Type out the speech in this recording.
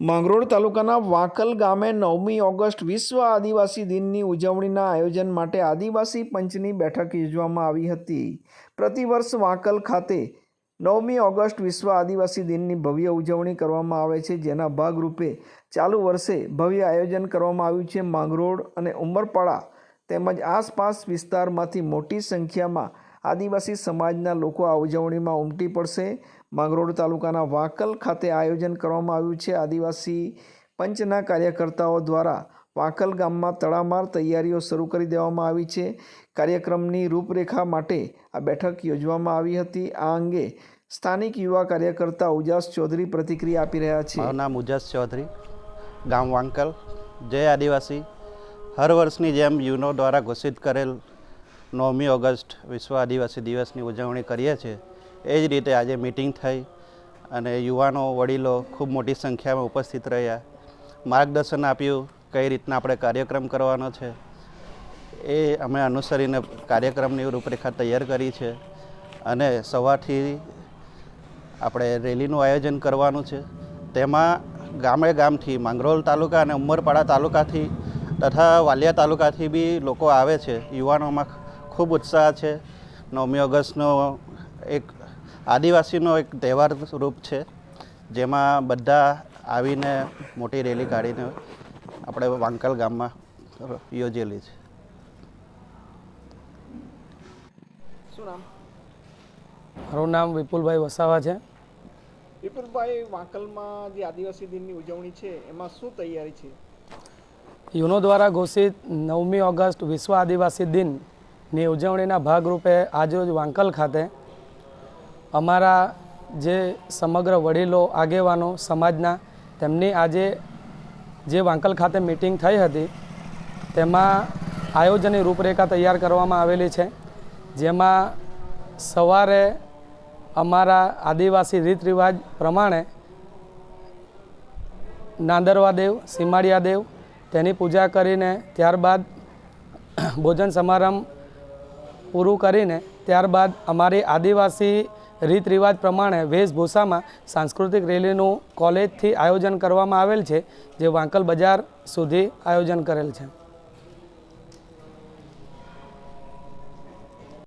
માંગરોળ તાલુકાના વાંકલ ગામે નવમી ઓગસ્ટ વિશ્વ આદિવાસી દિનની ઉજવણીના આયોજન માટે આદિવાસી પંચની બેઠક યોજવામાં આવી હતી. પ્રતિવર્ષ વાંકલ ખાતે નવમી ઓગસ્ટ વિશ્વ આદિવાસી દિનની ભવ્ય ઉજવણી કરવામાં આવે છે. જેના ભાગરૂપે ચાલુ વર્ષે ભવ્ય આયોજન કરવામાં આવ્યું છે. માંગરોળ અને ઉમરપાડા તેમજ આસપાસ વિસ્તારમાંથી મોટી સંખ્યામાં આદિવાસી સમાજના લોકો આ ઉજવણીમાં ઉમટી પડશે. માંગરોળ તાલુકાના વાંકલ ખાતે આયોજન કરવામાં આવ્યું છે. આદિવાસી પંચના કાર્યકર્તાઓ દ્વારા વાંકલ ગામમાં તડામાર તૈયારીઓ શરૂ કરી દેવામાં આવી છે. કાર્યક્રમની રૂપરેખા માટે આ બેઠક યોજવામાં આવી હતી. આ અંગે સ્થાનિક યુવા કાર્યકર્તા ઉજાસ ચૌધરી પ્રતિક્રિયા આપી રહ્યા છે. નામ ઉજાસ ચૌધરી, ગામ વાંકલ. જય આદિવાસી. હર વર્ષની જેમ યુનો દ્વારા ઘોષિત કરેલ નવમી ઓગસ્ટ વિશ્વ આદિવાસી દિવસની ઉજવણી કરીએ છીએ. એ જ રીતે આજે મિટિંગ થઈ અને યુવાનો, વડીલો ખૂબ મોટી સંખ્યામાં ઉપસ્થિત રહ્યા. માર્ગદર્શન આપ્યું કઈ રીતના આપણે કાર્યક્રમ કરવાનો છે. એ અમે અનુસરીને કાર્યક્રમની રૂપરેખા તૈયાર કરી છે અને સવારથી આપણે રેલીનું આયોજન કરવાનું છે. તેમાં ગામે ગામથી માંગરોલ તાલુકા અને ઉમરપાડા તાલુકાથી તથા વાલિયા તાલુકાથી બી લોકો આવે છે. યુવાનોમાં ખૂબ ઉત્સાહ છે. નવમી ઓગસ્ટનો એક આદિવાસીનો એક તહેવાર સ્વરૂપ છે જેમાં બધા આવીને મોટી રેલી કાઢીને આપણે વાંકલ ગામમાં યોજેલી છે. શું નામ? મારું નામ વિપુલભાઈ વસાવા છે. વિપુલભાઈ વાંકલમાં જે આદિવાસી દિનની ઉજવણી છે એમાં શું તૈયારી છે? યુનો દ્વારા ઘોષિત નવમી ઓગસ્ટ વિશ્વ આદિવાસી દિનની ઉજવણીના ભાગરૂપે આજરોજ વાંકલ ખાતે અમારા જે સમગ્ર વડીલો, આગેવાનો સમાજના, તેમની આજે જે વાંકલ ખાતે મિટિંગ થઈ હતી, તેમાં આયોજનની રૂપરેખા તૈયાર કરવામાં આવેલી છે. જેમાં સવારે અમારા આદિવાસી રીત રિવાજ પ્રમાણે નાંદરવા દેવ સીમાડિયા દેવ તેની પૂજા કરીને ત્યારબાદ ભોજન સમારંભ પૂરું કરીને ત્યારબાદ અમારી આદિવાસી રીત રિવાજ પ્રમાણે વેશભૂષામાં સાંસ્કૃતિક રેલીનું કોલેજથી આયોજન કરવામાં આવેલ છે, જે વાંકલ બજાર સુધી આયોજન કરેલ છે.